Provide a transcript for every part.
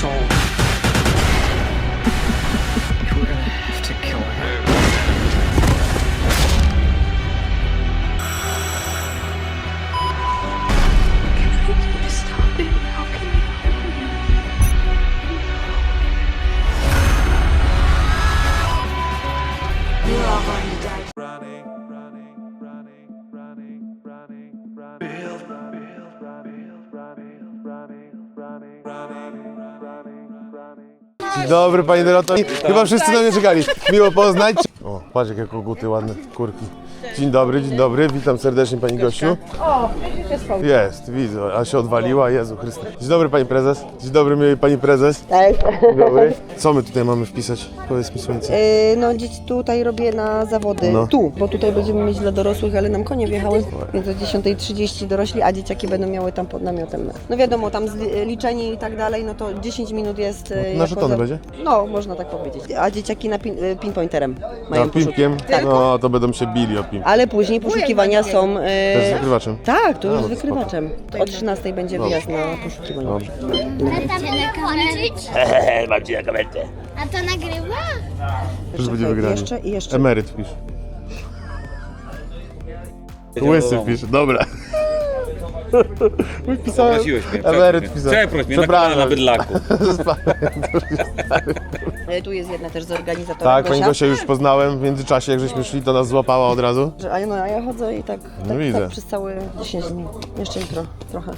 soul. Dobry, panie Doroto. Chyba wszyscy na mnie czekali. Miło poznać. Patrz jakie koguty ładne, kurki. Dzień dobry, dzień dobry. Witam serdecznie pani gościu. O, jest fałsz. Jest, widzę, a się odwaliła, Jezu Chryste. Dzień dobry pani prezes. Dzień dobry miły pani prezes. Tak. Dzień dobry. Co my tutaj mamy wpisać? Powiedz mi słońce. Yy, no dziś tutaj robię na zawody. No. Tu, bo tutaj będziemy mieć dla dorosłych, ale nam konie wjechały. Więc o 10.30 dorośli, a dzieciaki będą miały tam pod namiotem. No wiadomo, tam zli- liczenie i tak dalej, no to 10 minut jest... yy, Na jako żetony będzie? No, można tak powiedzieć. A dzieciaki na pin, yy, pinpointerem mają A Tak. No, to będą się bili o pimp. Ale później poszukiwania są... Yy, Też z wykrywaczem. tak, to A, już no z to wykrywaczem. O 13 będzie wyjazd na poszukiwania. Dobrze. Mam cię na kamerce. A to nagrywa? Już będzie Czekaj, wygrany. Jeszcze i jeszcze. Emeryt pisz. Łysy pisz, dobra. Mój pisałem. Prosiłeś mnie. Emeryt pisał. Przeproś mnie, na kanale na bydlaku. Tu jest jedna też z organizatorów. Tak, pani Gosia. Już poznałem w międzyczasie, jak żeśmy szli, to nas złapała od razu. Że- A ja, no, a ja chodzę i tak, tak, widzę. tak przez całe 10 dni. Jeszcze jutro trochę.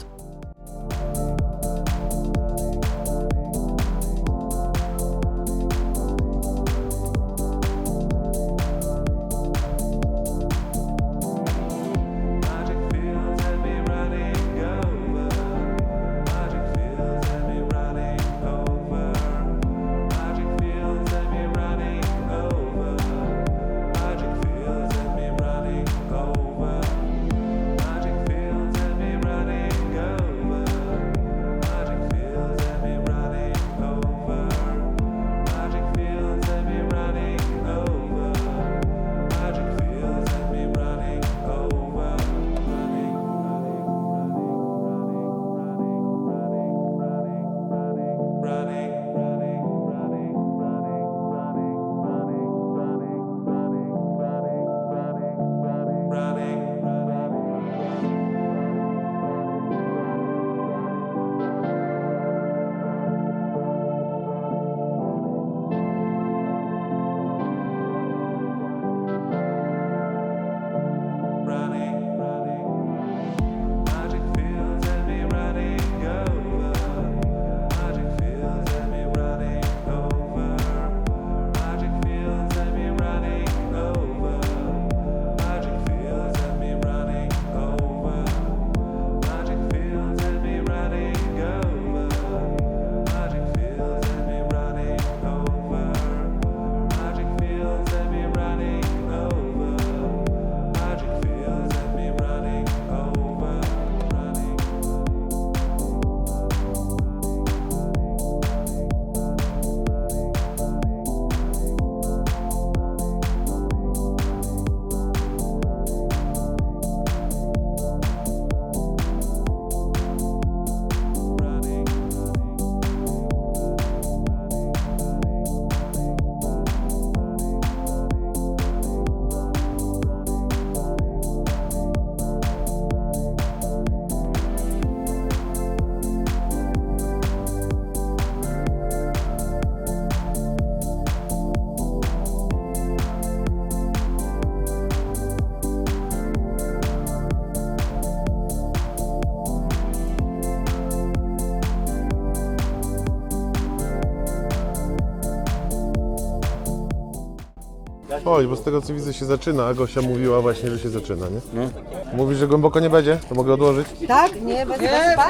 Chodź, bo z tego co widzę się zaczyna, a Gosia mówiła właśnie, że się zaczyna, nie? No. Mówi, że głęboko nie będzie, to mogę odłożyć? Tak? Nie, bez,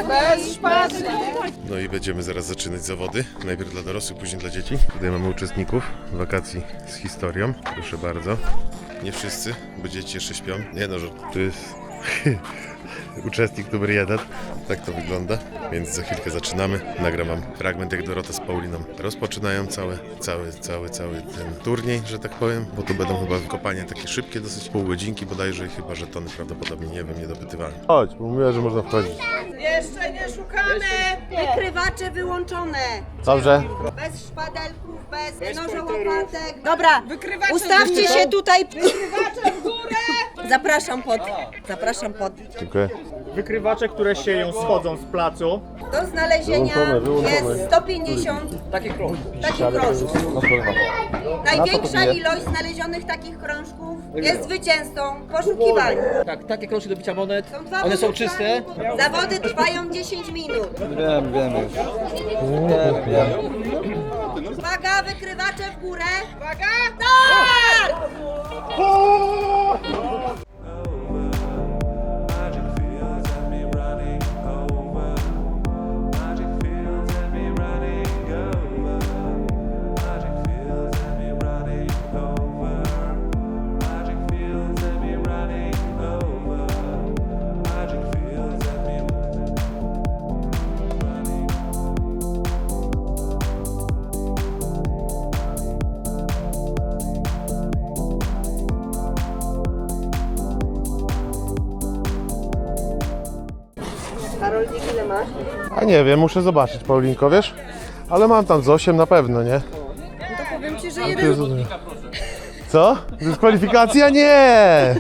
bez szpady. No i będziemy zaraz zaczynać zawody. Najpierw dla dorosłych, później dla dzieci. Tutaj mamy uczestników wakacji z historią. Proszę bardzo. Nie wszyscy, bo dzieci jeszcze śpią. Nie no, że tu jest uczestnik numer jeden. Tak to wygląda, więc za chwilkę zaczynamy. Nagram wam fragment, jak Dorota z Pauliną rozpoczynają cały, cały, cały, cały ten turniej, że tak powiem, bo tu będą chyba kopania takie szybkie, dosyć pół godzinki bodajże, chyba że tony prawdopodobnie, nie wiem, nie dopytywałem. Chodź, bo mówiła, że można wchodzić. Jeszcze nie szukamy! Wykrywacze wyłączone. Dobrze? Bez szpadelków, bez nożołopatek. Dobra, ustawcie się tutaj. Wykrywacze w górę! Zapraszam pod. Zapraszam pod. Dziękuję. Wykrywacze, które sieją, schodzą z placu. Do znalezienia Wyłączone, wyłączone. jest 150 Takich krążków. takich krążków. Największa ilość znalezionych takich krążków jest zwycięzcą poszukiwań. Tak, takie krążki do bicia monet. Są dwa One są czyste. Zawody trwają 10 minut. Wiem, wiem już. Uwaga, wykrywacze w górę. Uwaga! Tak! Nie wiem, muszę zobaczyć, Paulinko, wiesz? Ale mam tam z 8 na pewno, nie? No to powiem Ci, że jeden Co? Dyskwalifikacja? Nie!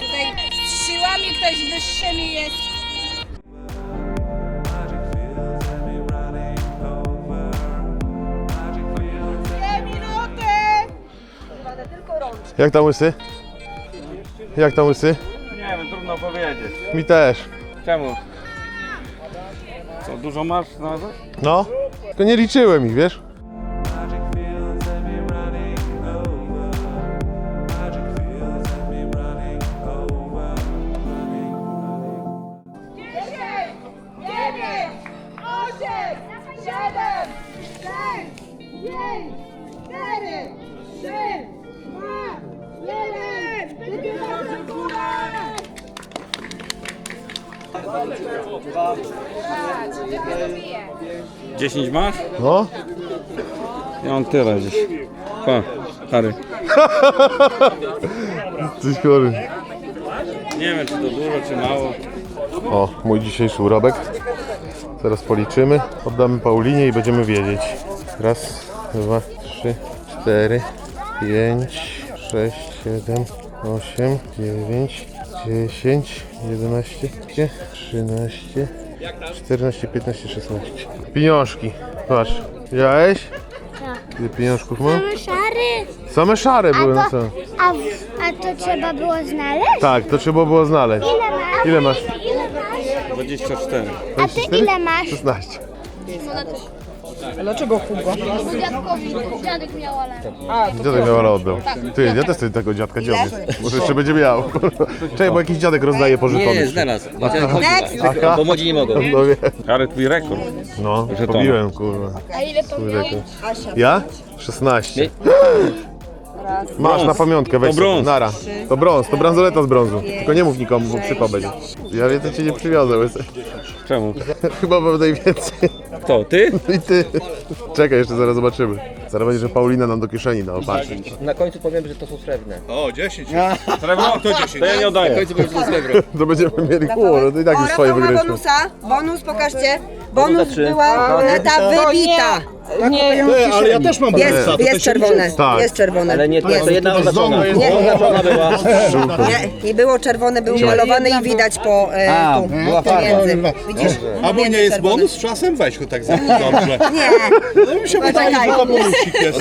Tutaj z siłami ktoś wyższymi jest. Dwie minuty! Będę tylko rączki. Jak tam łysy? Jak tam łysy? Nie wiem, trudno powiedzieć. Mi też. Czemu? Co, dużo masz znalazłeś? No, tylko nie liczyłem ich, wiesz? No. Ja mam tyle gdzieś. Pa, Harry. Coś chory. Nie wiem, czy to dużo, czy mało. O, mój dzisiejszy urobek. Teraz policzymy, oddamy Paulinie i będziemy wiedzieć. Raz, dwa, trzy, cztery, pięć, sześć, siedem, osiem, dziewięć, dziesięć, jedenaście, trzynaście, czternaście, piętnaście, szesnaście. Pieniążki. Patrz, widziałeś? Ile pieniążków mam? Szary. Same szare były na to- co? A, a to trzeba było znaleźć? Tak, to trzeba było znaleźć. Ile masz? Ile masz? Ile masz? 24. A ty ile masz? 16. Dlaczego Hugo? Dziadkowi, dziadek miał ale. Dziadek miał ale oddał. Ty, ja też tego dziadka dziobie. Może jeszcze będzie miał. Czekaj, bo jakiś dziadek rozdaje pożytony. Nie, znalazł. Next! Aha. Bo młodzi nie mogą. No wiem. Harry, twój rekord. No, pobiłem, kurwa. A ile to miał? rekord. Ja? 16. Masz na pamiątkę, weź To brąz. sobie. Nara. To brąz, to bransoleta z brązu. Tylko nie mów nikomu, bo przypał będzie. Ja więcej cię nie przywiozę, łysy. Czemu? Chyba mam najwięcej. Kto, ty? I ty. Czekaj, jeszcze zaraz zobaczymy. Zaraz będzie, że Paulina nam do kieszeni da, patrz. Na końcu powiem, że to są srebrne. Srebro? To 10. To ja nie Na oddaję. końcu powiem, że to srebro. To będziemy mieli kół, no to i tak O, już swoje Rafał ma bonusa. Bonus, pokażcie. Bonus była moneta wybita. Nie, ale ja też mam Jest, jest czerwone. Tak. Jest czerwone. Ale nie, to, jest. to jedna oznaczona. Nie. Oznaczona była. Nie, nie było czerwone, był malowany i widać po e, A, tu, była pomiędzy. Widzisz? Albo nie jest czerwone. bonus czasem? Weź go tak za dobrze. Nie, No mi się wydaje, że to bonusik jest.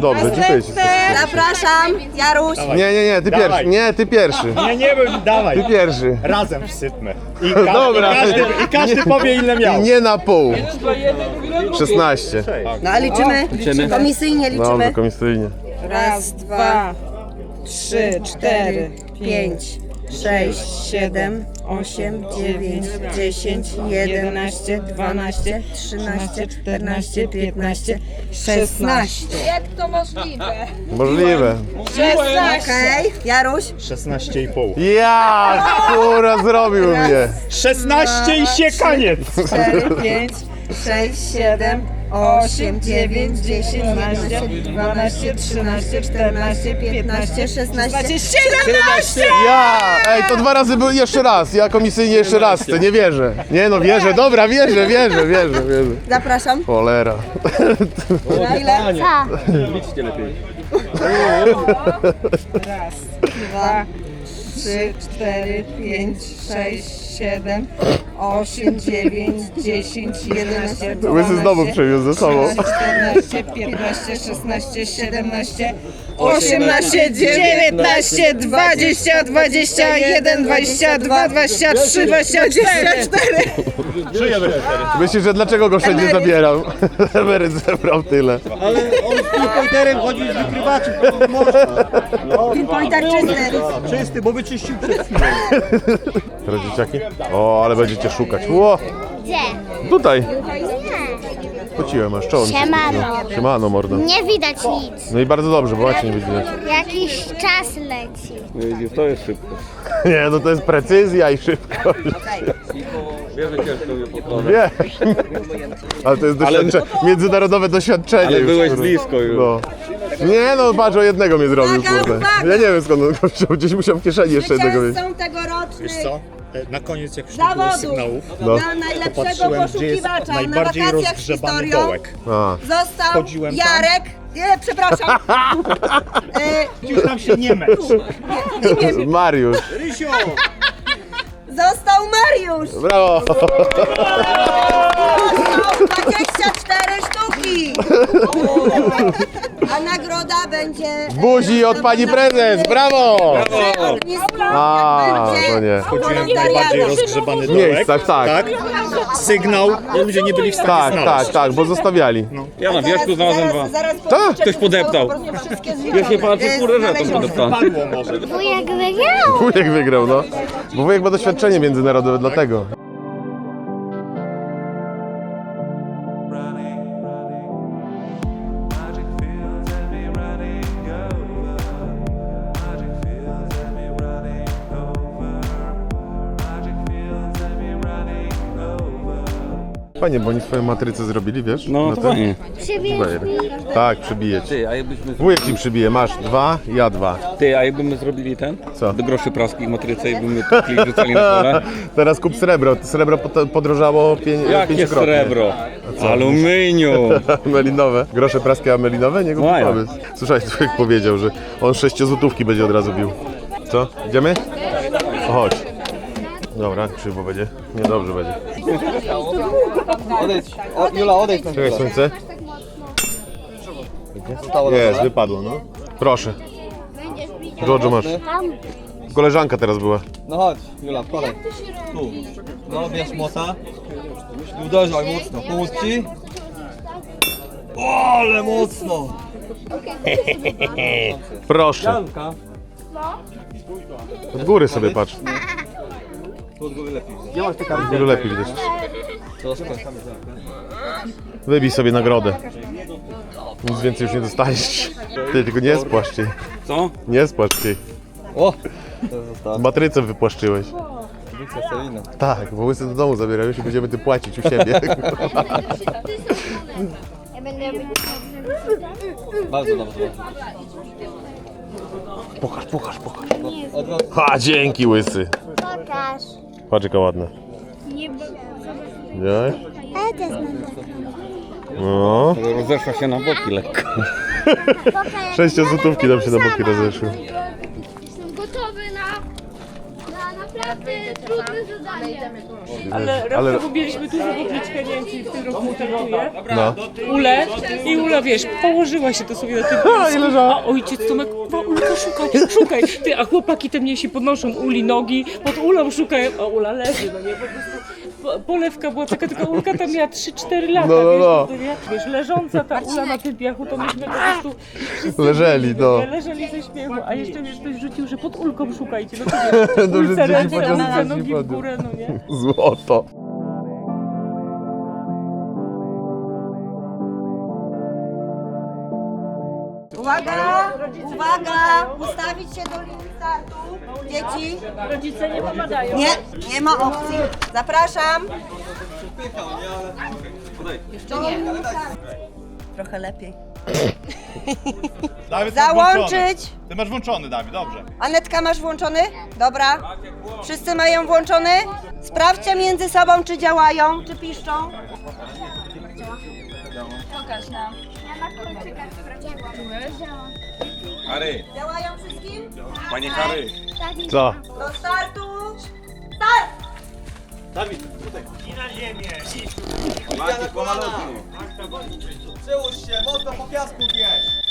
Dobrze, dziękuję ci. zapraszam, Jaruś. Nie, nie, nie, ty Dawaj. pierwszy. Nie, ty pierwszy. Nie, nie wiem, Ty dawaj. pierwszy. Razem wsypmy. I, ka- Dobra. i, każdy, I każdy powie ile I miał. nie na pół. 16. No a liczymy? Komisyjnie Dobrze, liczymy. komisyjnie. Raz, dwa, trzy, cztery, pięć, sześć, siedem, 8, 9, 10, 11, 12, 13, 14, 15, 16. Jak to możliwe? Możliwe. Okej, Jaruś? 16,5. Ja, kurwa, zrobił mnie. 16 i siekaniec! 4, 5, 6, 7, 8, 9, 10, 11, 12, 13, 14, 15, 16, 17! Ja! Ej, to dwa razy był jeszcze raz. Ja komisyjnie jeszcze raz chcę, nie wierzę. Nie no, wierzę, dobra, wierzę, wierzę, wierzę, wierzę. Zapraszam. Cholera. Na ile? Co? Liczcie lepiej. Dwa, trzy, cztery, pięć, sześć, siedem, osiem, dziewięć, dziesięć, jedenaście, Łysy znowu przywiózł ze sobą. 14, 15, 16, 17, 18, 19, 20, 21, 22, 23, 24. Myślisz, że dlaczego go wszędzie Emeryt. zabieram? Emeryt zebrał tyle. Ale on z pinpointerem chodził z wykrywaczem, to można. Pinpointer czysty. Czysty, bo wyczyścił przed chwilą. Teraz dzieciaki? O, ale będziecie szukać. Ło, Gdzie? tutaj. Nie. Pociłem aż czoło mi się Siemano. spociło. Siemano, mordo. Nie widać nic. No i bardzo dobrze, bo właśnie nie widać. Jakiś czas leci. Widzisz, to jest szybko. Nie, no to jest precyzja i szybkość. Że ciężko mnie pokonać. Wiesz. Ale to jest doświadczenie, międzynarodowe doświadczenie. Ale już, byłeś kurde. blisko już. No. Nie no, patrz, o jednego mnie zrobił, Uwaga, kurde. uwaga! Ja nie wiem skąd on go wziął, gdzieś musiał w kieszeni jeszcze jednego mieć. Zwycięzcą tegorocznych Wiesz co? E, Na koniec jak już nie było zawodów sygnałów, No. na najlepszego patrzyłem gdzie jest poszukiwacza na najbardziej wakacjach z rozgrzebany historią dołek. A. został Chodziłem tam. Jarek. Nie, przepraszam. E, Już tam się nie męcz. Mariusz. Rysio! Został Mariusz! Brawo! Został 24 sztuki! A nagroda będzie... Buzi od pani prezes, brawo! Ognisko, A, to nie. Chodziłem najbardziej rozgrzebany dołek. miejscach, tak. Tak? Sygnał, ludzie nie byli w stanie Tak, znaleźć. tak, tak, bo zostawiali. Ja na wierzchu znalazłem dwa. zaraz Tak? Ktoś podeptał. Ja się patrzę, kurde, że to podeptał. Padło może. Wujek wygrał. Wujek wygrał, no. Bo wujek ma doświadczenie międzynarodowe, dlatego. Fajnie, bo oni swoją matrycę zrobili, wiesz? No to fajnie. Przybierz mi. Tak, przybije ci. Ty, a jakbyśmy, Wujek ci przybije, masz dwa, ja dwa. ty, a jakbyśmy zrobili ten? Co? Do groszy praskich matryce i byśmy to klik rzucali na pole. Teraz kup srebro. Srebro pot- podrożało pię- Jakie pięciokrotnie. srebro? Aluminium. Melinowe. Grosze praskie, a melinowe? Nie Mają. kupowy. Słuchaj, człowiek powiedział, że on sześciozłotówki będzie od razu bił. Co? Idziemy? O, chodź. Dobra, krzywo będzie. Niedobrze będzie. Odejdź. O, Jula, odejdź na Czekaj, słońce. Jest, wypadło, no. Proszę. Giorgio masz. Koleżanka teraz była. No chodź, Jula, wkładaj. Tu. No, bierz młota. I uderzaj mocno. Pomóc ci? O, ale mocno. Proszę. Janka. Od góry sobie patrz. Tu od góry lepiej. Gdzie masz te? Dużo lepiej widać. Troszkę. Wybij sobie nagrodę. Nic więcej już nie dostaniesz. Ty tylko nie spłaszcz jej. Co? Nie spłaszcz jej. O! To zostało. Matrycę wypłaszczyłeś. Wiksa Selina. Tak, bo łysy do domu zabierają się będziemy ty płacić u siebie. Ja będę robić Bardzo dobrze. Pokaż, pokaż, pokaż. Ha, dzięki łysy. Pokaż. Patrz jaka ładna. Nie Nie? Ale też mam. No. Rozeszła się na boki lekko. Sześciozłotówki nam się na boki rozeszły. Trudne zadanie. Ale rok Ale- temu mieliśmy dużo publiczkę Niemcy w tym roku mutuje. No. Ule i Ula, wiesz, położyła się to sobie na tym boisku, a ojciec Tomek, kurwa, Ulka, szukaj, szukaj. Ty, a chłopaki te mniejsi podnoszą Uli nogi, pod Ulą szukają, a Ula leży, no nie, po prostu polewka była taka, tylko Ulka tam miała 3-4 lata, No, no, wiesz, no. to nie? wiesz, leżąca ta Ula na tym piachu, to myśmy po prostu wszyscy Leżeli, no. nie, leżeli ze śmiechu, a jeszcze wiesz, ktoś rzucił, że pod Ulką szukajcie, no to wiesz, Ulce ręce, podniosli, Ulce nogi w górę, no nie? Złoto. Uwaga, uwaga, ustawić się do linii startu. Dzieci, Rodzice nie pomagają. nie, nie ma opcji. Zapraszam. Trochę lepiej. Dawid, masz włączony. Załączyć. Ty masz włączony, Dawid, dobrze. Anetka, masz włączony? Dobra. Wszyscy mają włączony? Sprawdźcie między sobą, czy działają, czy piszczą. Kary, Działają wszystkim? panie Kary. Co? Do startu. Start! Macie pomalutku. Przełóż się, mocno po piasku bierz.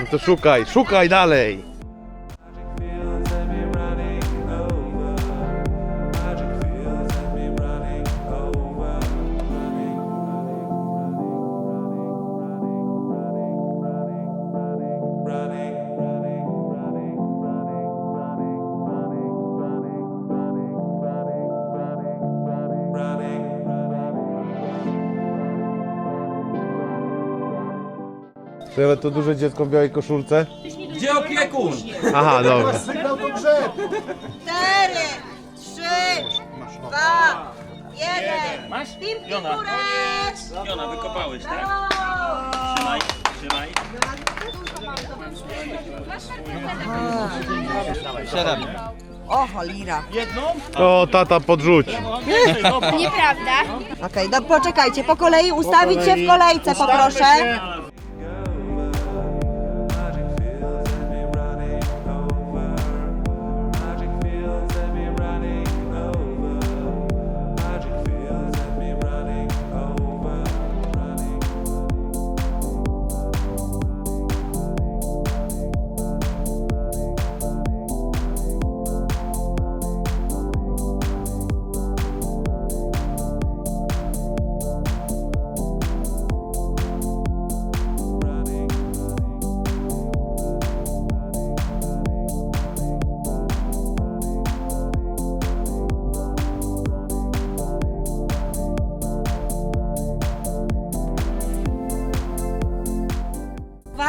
No to szukaj, szukaj dalej. Czy ale to duże dziecko w białej koszulce? Gdzie opiekun? Aha, dobra. Cztery, trzy, dwa, jeden. Masz? Pimpki Jona. górę. Jona, wykopałeś, tak? Trzymaj, trzymaj. O, cholera. O, tata podrzuć. Nieprawda. Okej, do, poczekajcie, po kolei ustawić się w kolejce, poproszę.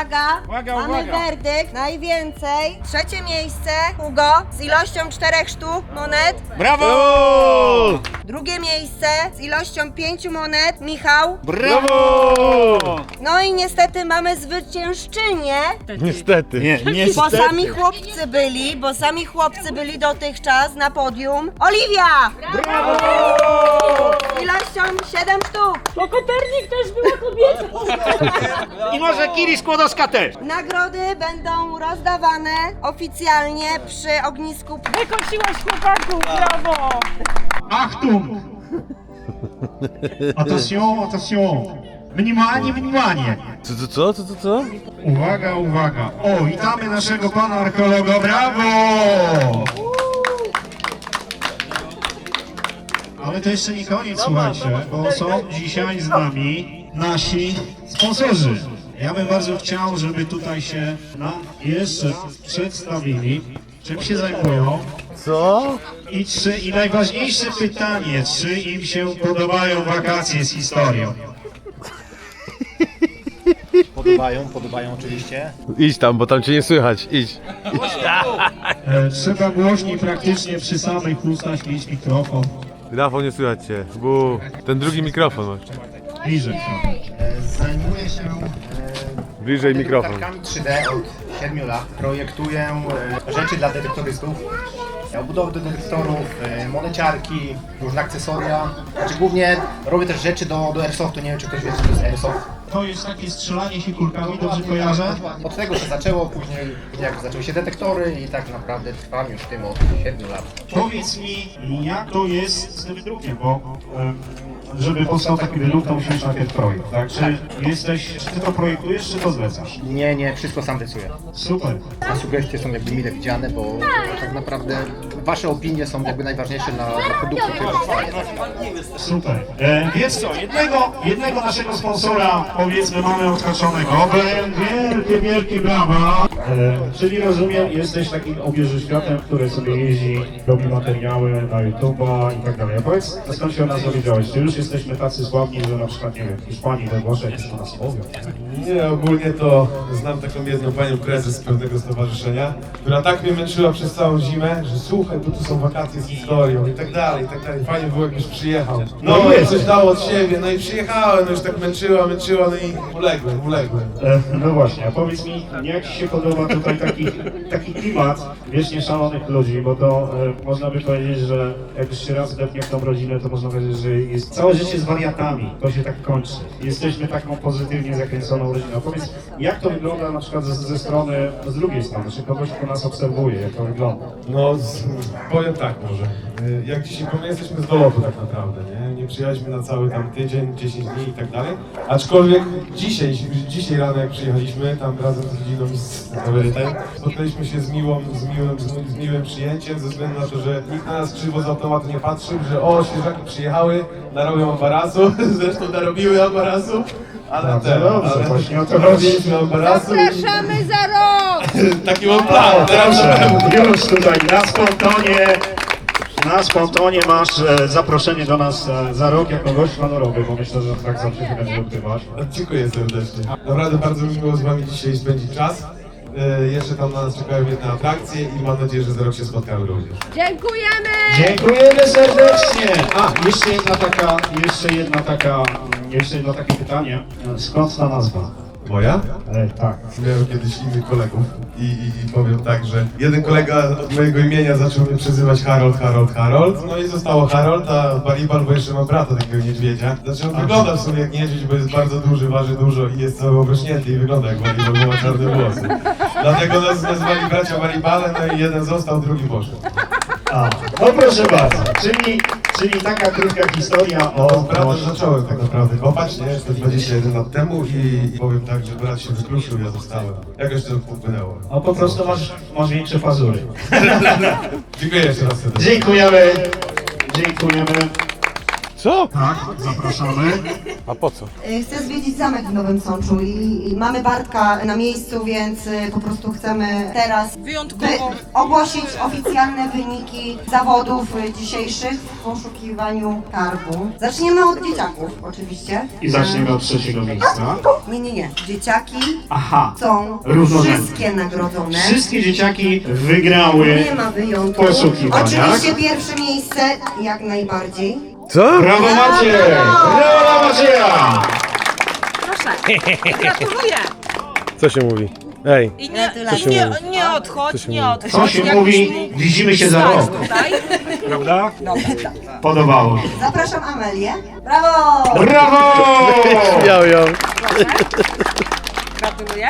Uwaga, Uwaga, mamy uwaga. werdykt. Najwięcej. Trzecie miejsce, Hugo, z ilością czterech sztuk monet. Brawo! Drugie miejsce z ilością pięciu monet, Michał. Brawo! No i niestety mamy zwyciężczynię, Niestety. Nie, bo niestety. sami chłopcy byli, bo sami chłopcy byli dotychczas na podium. Oliwia! Brawo! Z ilością 7 sztuk. Bo Kopernik też była kobietą. I może Kiri Skłodowska też. Nagrody będą rozdawane oficjalnie przy ognisku. Wykosiłaś chłopaków, brawo. Achtung! Attention, attention! Mniemanie, mniemanie! Co, co, co, co, co, co? Uwaga, uwaga! O, witamy naszego pana archeologa, brawo! Ale to jeszcze nie koniec, słuchajcie, bo są dzisiaj z nami nasi sponsorzy. Ja bym bardzo chciał, żeby tutaj się na jeszcze przedstawili, czym się zajmują. Co? I, czy, I najważniejsze pytanie, czy im się podobają wakacje z historią? Podobają, podobają oczywiście. Idź tam, bo tam cię nie słychać. Idź. E, trzeba głośniej praktycznie przy samych ustach mieć mikrofon. Rafał, nie słychać cię. Bu. Ten drugi mikrofon masz. Bliżej trochę. Zajmuję się Bliżej mikrofon. Kartkami 3D od 7 lat projektuję e, rzeczy dla detektorystów. Obudowy do detektorów, e, moneciarki, różne akcesoria. Znaczy głównie robię też rzeczy do, do Airsoftu, nie wiem czy ktoś wie co to jest Airsoft. To jest takie strzelanie się kulkami, dobrze kojarzę? Od tego się zaczęło, później jak zaczęły się detektory i tak naprawdę trwam już tym od 7 lat. Powiedz mi, jak to jest z tym wydrukiem, bo żeby powstał taki wydruk, to musisz najpierw projekt, tak? Czy jesteś, czy ty to projektujesz, czy to zlecasz? Nie, nie, wszystko sam rysuję. Super. A sugestie są jakby mile widziane, bo tak naprawdę wasze opinie są jakby najważniejsze na, na produkcie, który powstaje. Super. E, wiesz co, jednego, jednego naszego sponsora powiedzmy mamy odhaczonego. Wielkie, wielkie brawa. E, czyli rozumiem, jesteś takim obieżyświatem, który sobie jeździ, robi materiały na YouTube'a i tak dalej. A powiedz, a skąd się o nas dowiedziałeś? Czy już jesteśmy tacy sławni, że na przykład, nie wiem, w Hiszpanii, we Włoszech już o nas mówią? Nie, ogólnie to znam taką jedną panią prezes pewnego stowarzyszenia, która tak mnie męczyła przez całą zimę, że słuchaj, bo tu są wakacje z historią i tak dalej, i tak dalej. Fajnie było jakbyś przyjechał. No, No jest. coś dało od siebie, no i przyjechałem, no już tak męczyła, męczyła, no i uległem, uległem. E, No właśnie, a powiedz mi, jak Ci się podoba tutaj taki, taki klimat wiecznie szalonych ludzi, bo to e, można by powiedzieć, że jak już się raz wdepnie w tą rodzinę, to można powiedzieć, że jest całe życie z wariatami, to się tak kończy. Jesteśmy taką pozytywnie zakręconą rodziną. Powiedz, jak to wygląda na przykład ze, ze strony, z drugiej strony, czy kogoś, kto nas obserwuje, jak to wygląda? No, z, powiem tak może. Y, Jak dzisiaj, bo my jesteśmy z dolotu tak naprawdę, nie? Nie przyjechaliśmy na cały tam tydzień, 10 dni i tak dalej. Aczkolwiek dzisiaj, dzisiaj rano jak przyjechaliśmy, tam razem z rodziną i z emerytem, spotkaliśmy się z miłą, z miłym, z, miłym przyjęciem, ze względu na to, że nikt na nas krzywo z automatu nie patrzył, że o, świeżaki przyjechały, narobią ambarasu, zresztą narobiły ambarasu. Ale Bardzo ten, dobrze, ale właśnie o to chodzi. i Zapraszamy za rok! taki mam plan. Teraz Proszę, już tutaj na spontonie, na spontonie masz e, zaproszenie do nas e, za rok jako gość honorowy, bo myślę, że tak zawsze się będzie odbywać. Dziękuję serdecznie. Naprawdę bardzo mi miło z Wami dzisiaj spędzić czas. E, Jeszcze tam na nas czekają jedne atrakcje i mam nadzieję, że za rok się spotkamy również. Dziękujemy! Dziękujemy serdecznie! A, jeszcze jedna taka, jeszcze jedna taka, jeszcze jedno takie pytanie. Skąd ta nazwa? Moja? E, tak. Miałem kiedyś innych kolegów i, i, i powiem tak, że jeden kolega od mojego imienia zaczął mnie przezywać Harold, Harold, Harold. No i zostało Harold, a Baribal, bo jeszcze mam brata takiego niedźwiedzia. Znaczy on wygląda w sumie jak niedźwiedź, bo jest bardzo duży, waży dużo i jest cały obrośnięty i wygląda jak Baribal, bo ma czarne włosy. Dlatego nas nazwali bracia Baribale, no i jeden został, drugi poszedł. A, no proszę bardzo, czyli, czyli taka krótka historia o... Z bratem zacząłem tak naprawdę kopać, nie? To 21 lat temu i, i powiem tak, że brat się wykruszył, ja zostałem. Jakoś to upłynęło. O, po prostu masz, masz większe pazury. Dziękuję jeszcze raz serdecznie. Dziękujemy, dziękujemy. Co? Tak, zapraszamy. A po co? Y, Chcę zwiedzić zamek w Nowym Sączu i, i mamy Bartka na miejscu, więc y, po prostu chcemy teraz Wyjątkowo. wy, ogłosić oficjalne wyniki zawodów y, dzisiejszych w poszukiwaniu karbu. Zaczniemy od dzieciaków oczywiście. I zaczniemy od trzeciego miejsca. Nie, nie, nie. Dzieciaki Aha, są Równorzędne. wszystkie nagrodzone. wszystkie dzieciaki wygrały. Nie ma wyjątku. Poszukiwaniach. Oczywiście pierwsze miejsce jak najbardziej. Co? Brawo Maciej! Brawo dla Macieja! Gratuluję! Co się mówi? Ej, I nie, Co się nie, mówi? nie odchodź, Co się nie mówi? odchodź. Co się mówi? Widzimy się za stać rok. Tutaj. Prawda? Podobało się. Zapraszam Amelię. Brawo! Brawo! miał ją. Gratuluję.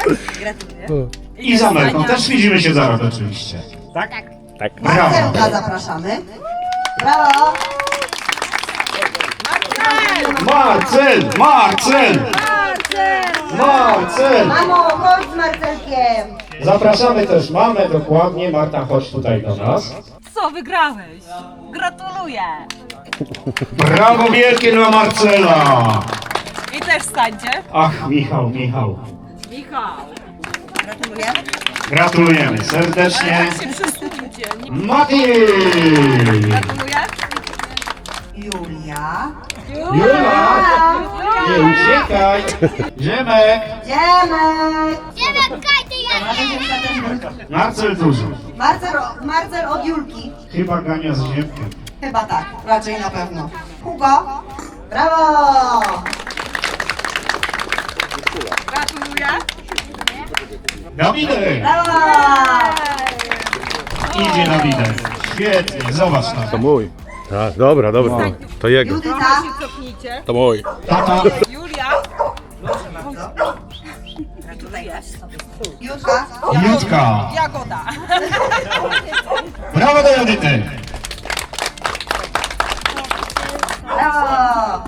I za Melką też widzimy się za rok oczywiście. Tak? Tak. Brawo! Marcelka zapraszamy. Brawo! Marcel! Marcel! Marcel! Mamo, chodź z Marcelkiem! Zapraszamy też mamę dokładnie. Marta, chodź tutaj do nas. Co, wygrałeś? Gratuluję. Brawo wielkie dla Marcela! I też stańcie. Ach, Michał, Michał. Michał. Gratuluję. Gratulujemy serdecznie. Tak się przesuńcie. Nie Mati! gratuluję. Julia. Jula! Nie uciekaj! Ziemek! Idziemy! Dziewek, kajty, ja Marcel duży. Marcel, Marcel od Julki. Chyba gania z Ziemkiem. Chyba tak, raczej na pewno. Hugo. Brawo! Gratuluję. Dawidek! Idzie Dawidek. Świetnie, zobacz tam. To mój. A, dobra, dobra. To jego. To mój. Tata, Jutka. Jutka. Jagoda. Brawo do Judyty. Brawo!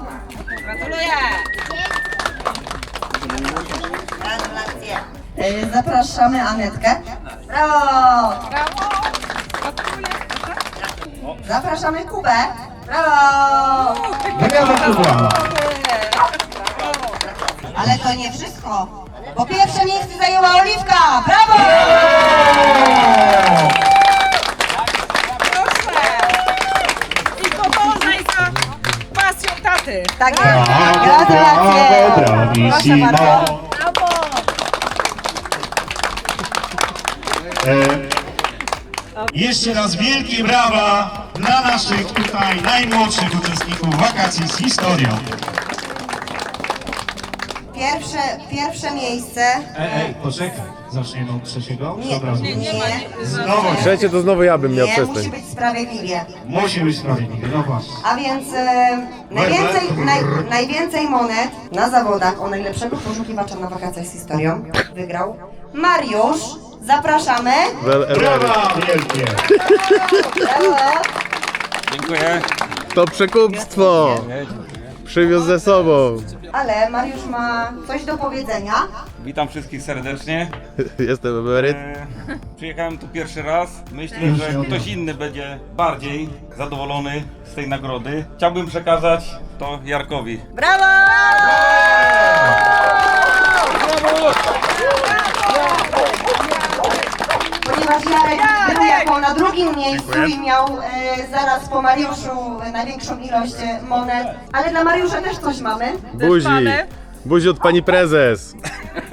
Gratuluję. Gratulacje. E, Zapraszamy Anetkę. Brawo! Zapraszamy Kubę. Brawo! Brawo Kuba. Ale to nie wszystko, bo pierwsze miejsce zajęła Oliwka. Brawo! I to można i za pasją taty. Tak jest. Brawo, Gratulacje. brawo, Proszę bardzo. E, jeszcze raz wielkie brawa dla naszych tutaj najmłodszych uczestników wakacji z historią. Pierwsze, pierwsze miejsce. Ej, ej, poczekaj. Zaczniemy od trzeciego? Nie, Dobra, nie, nie. Znowu Trzecie to znowu ja bym miał Nie, musi przestań. być sprawiedliwie. musi być sprawiedliwy, no właśnie. A więc e, najwięcej, naj, najwięcej monet na zawodach o najlepszego poszukiwacza na wakacjach z historią wygrał Mariusz. Zapraszamy. Brawa wielkie! Brawo. Dziękuję. To przekupstwo. Przywiózł ze sobą. Ale Mariusz ma coś do powiedzenia. Witam wszystkich serdecznie. Jestem emeryt. E, Przyjechałem tu pierwszy raz. Myślę, że ktoś inny będzie bardziej zadowolony z tej nagrody. Chciałbym przekazać to Jarkowi. Brawo! Ponieważ Jarek był jako na drugim miejscu i miał e, zaraz po Mariuszu e, największą ilość e, monet, ale dla Mariusza też coś mamy. Buzi. Buzi od pani prezes.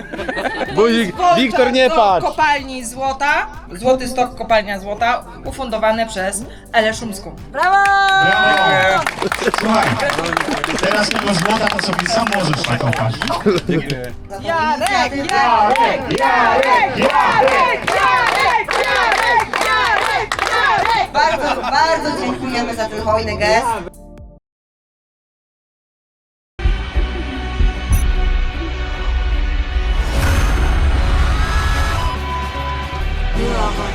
Buzi. Wiktor nie Do patrz. kopalni złota, Złoty Stok Kopalnia Złota, ufundowane przez Elę Szumską. Brawo! Brawo! Słuchaj, teraz tego złota to sobie sam możesz nakopać. Dziękuję. Jarek, Jarek, Jarek, Jarek, bardzo, bardzo dziękujemy za ten hojny gest. Brawo.